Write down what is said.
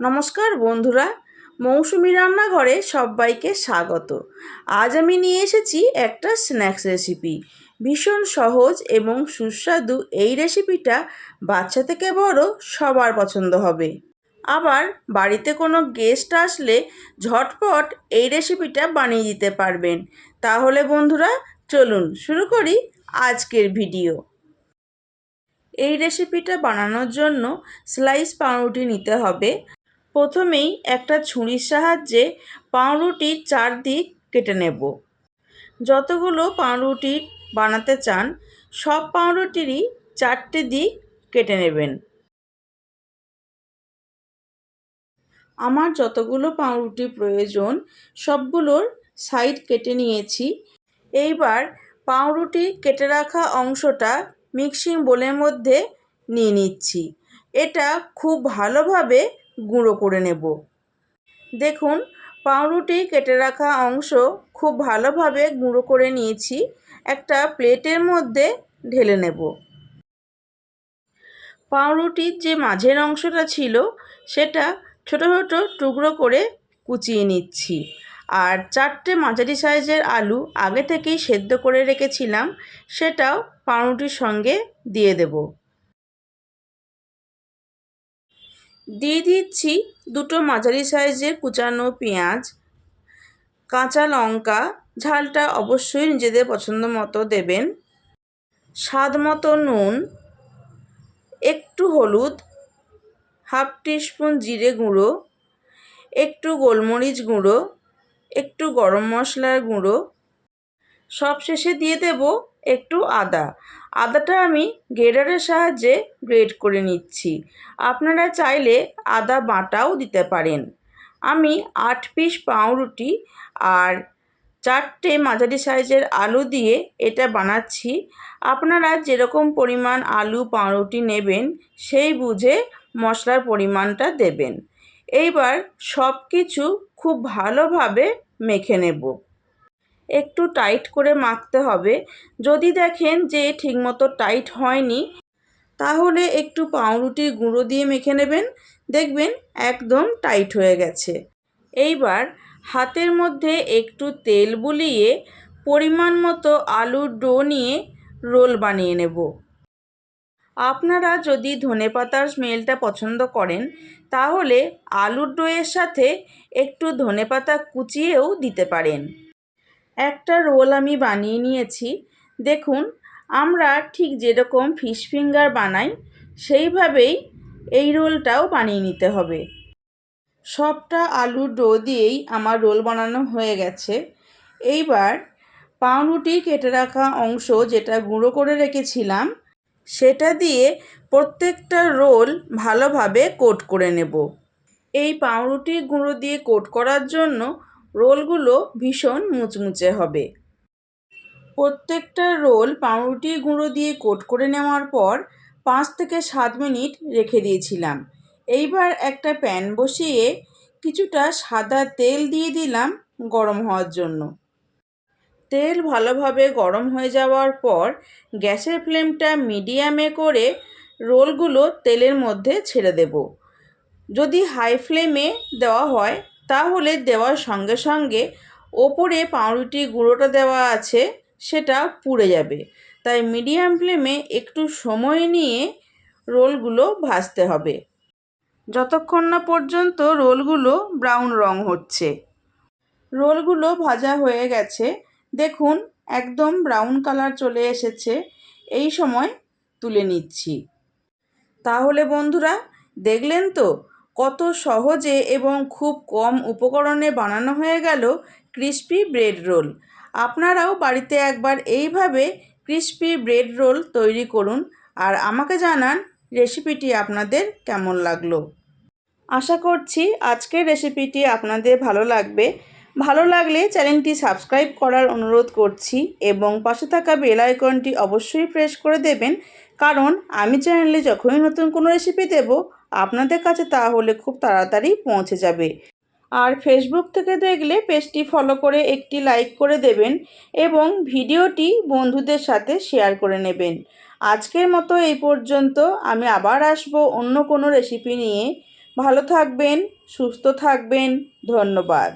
নমস্কার বন্ধুরা, মৌসুমি রান্নাঘরে সবাইকে স্বাগত। আজ আমি নিয়ে এসেছি একটা স্ন্যাক্স রেসিপি। ভীষণ সহজ এবং সুস্বাদু এই রেসিপিটা বাচ্চা থেকে বড় সবার পছন্দ হবে। আবার বাড়িতে কোনো গেস্ট আসলে ঝটপট এই রেসিপিটা বানিয়ে দিতে পারবেন। তাহলে বন্ধুরা, চলুন শুরু করি আজকের ভিডিও। এই রেসিপিটা বানানোর জন্য স্লাইস পাউরুটি নিতে হবে। প্রথমেই একটা ছুরির সাহায্যে পাউরুটির চারদিক কেটে নেব। যতগুলো পাউরুটি বানাতে চান, সব পাউরুটিরই চারটে দিক কেটে নেবেন। আমার যতগুলো পাউরুটি প্রয়োজন, সবগুলোর সাইড কেটে নিয়েছি। এইবার পাউরুটি কেটে রাখা অংশটা মিক্সিং বোলের মধ্যে নিয়ে নিচ্ছি। এটা খুব ভালোভাবে গুঁড়ো করে নেব। দেখুন, পাউরুটি কেটে রাখা অংশ খুব ভালোভাবে গুঁড়ো করে নিয়েছি। একটা প্লেটের মধ্যে ঢেলে নেব। পাউরুটির যে মাঝের অংশটা ছিল, সেটা ছোট ছোট টুকরো করে কুচিয়ে নিচ্ছি। আর চারটে মাঝারি সাইজের আলু আগে থেকেই সেদ্ধ করে রেখেছিলাম, সেটাও পাউরুটির সঙ্গে দিয়ে দেব। দিয়ে দিচ্ছি দুটো মাঝারি সাইজের কুচানো পেঁয়াজ, কাঁচা লঙ্কা। ঝালটা অবশ্যই নিজেদের পছন্দ মতো দেবেন। স্বাদ মতো নুন, একটু হলুদ, হাফ টিস্পুন জিরে গুঁড়ো, একটু গোলমরিচ গুঁড়ো, একটু গরম মশলার গুঁড়ো সব শেষে দিয়ে দেব একটু আদা। আদাটা আমি গ্রেডারের সাহায্যে গ্রেড করে নিচ্ছি। আপনারা চাইলে আদা বাটাও দিতে পারেন। আমি আট পিস পাউরুটি আর চারটে মাঝারি সাইজের আলু দিয়ে এটা বানাচ্ছি। আপনারা যেরকম পরিমাণ আলু, পাউরুটি নেবেন, সেই বুঝে মশলার পরিমাণটা দেবেন। এইবার সব কিছু খুব ভালোভাবে মেখে নেব। একটু টাইট করে মাখতে হবে। যদি দেখেন যে ঠিকমতো টাইট হয়নি, তাহলে একটু পাউরুটির গুঁড়ো দিয়ে মেখে নেবেন। দেখবেন একদম টাইট হয়ে গেছে। এইবার হাতের মধ্যে একটু তেল বুলিয়ে পরিমাণ মতো আলুর ডো নিয়ে রোল বানিয়ে নেব। আপনারা যদি ধনে পাতার স্মেলটা পছন্দ করেন, তাহলে আলুর ডোয়ের সাথে একটু ধনে পাতা কুচিয়েও দিতে পারেন। একটা রোল আমি বানিয়ে নিয়েছি। দেখুন, আমরা ঠিক যেরকম ফিশ ফিঙ্গার বানাই, সেইভাবেই এই রোলটাও বানিয়ে নিতে হবে। সবটা আলুর ডো দিয়েই আমার রোল বানানো হয়ে গেছে। এইবার পাউরুটি কেটে রাখা অংশ যেটা গুঁড়ো করে রেখেছিলাম, সেটা দিয়ে প্রত্যেকটা রোল ভালোভাবে কোট করে নেব। এই পাউরুটি গুঁড়ো দিয়ে কোট করার জন্য রোলগুলো ভীষণ মুচমুচে হবে। প্রত্যেকটা রোল পাউরুটি গুঁড়ো দিয়ে কোট করে নেওয়ার পর পাঁচ থেকে সাত মিনিট রেখে দিয়েছিলাম। এইবার একটা প্যান বসিয়ে কিছুটা সাদা তেল দিয়ে দিলাম গরম হওয়ার জন্য। তেল ভালোভাবে গরম হয়ে যাওয়ার পর গ্যাসের ফ্লেমটা মিডিয়ামে করে রোলগুলো তেলের মধ্যে ছেড়ে দেব। যদি হাই ফ্লেমে দেওয়া হয় তাহলে দেওয়ার সঙ্গে সঙ্গে ওপরে পাউরুটি গুঁড়োটা দেওয়া আছে, সেটা পুড়ে যাবে। তাই মিডিয়াম ফ্লেমে একটু সময় নিয়ে রোলগুলো ভাজতে হবে। যতক্ষণ না পর্যন্ত রোলগুলো ব্রাউন রং হচ্ছে। রোলগুলো ভাজা হয়ে গেছে। দেখুন, একদম ব্রাউন কালার চলে এসেছে। এই সময় তুলে নিচ্ছি। তাহলে বন্ধুরা, দেখলেন তো? কত সহজে এবং খুব কম উপকরণে বানানো হয়ে গেল ক্রিস্পি ব্রেড রোল। আপনারাও বাড়িতে একবার এইভাবে ক্রিস্পি ব্রেড রোল তৈরি করুন আর আমাকে জানান রেসিপিটি আপনাদের কেমন লাগল। আশা করছি আজকের রেসিপিটি আপনাদের ভালো লাগবে। ভালো লাগলে চ্যানেলটি সাবস্ক্রাইব করার অনুরোধ করছি এবং পাশে থাকা বেল আইকনটি অবশ্যই প্রেস করে দেবেন। কারণ আমি চ্যানেলে যখনই নতুন কোনো রেসিপি দেব, আপনাদের কাছে তাহলে খুব তাড়াতাড়ি পৌঁছে যাবে। আর ফেসবুক থেকে দেখলে পেজটি ফলো করে একটি লাইক করে দেবেন এবং ভিডিওটি বন্ধুদের সাথে শেয়ার করে নেবেন। আজকের মতো এই পর্যন্ত আমি আবার আসব অন্য কোনো রেসিপি নিয়ে। ভালো থাকবেন, সুস্থ থাকবেন, ধন্যবাদ।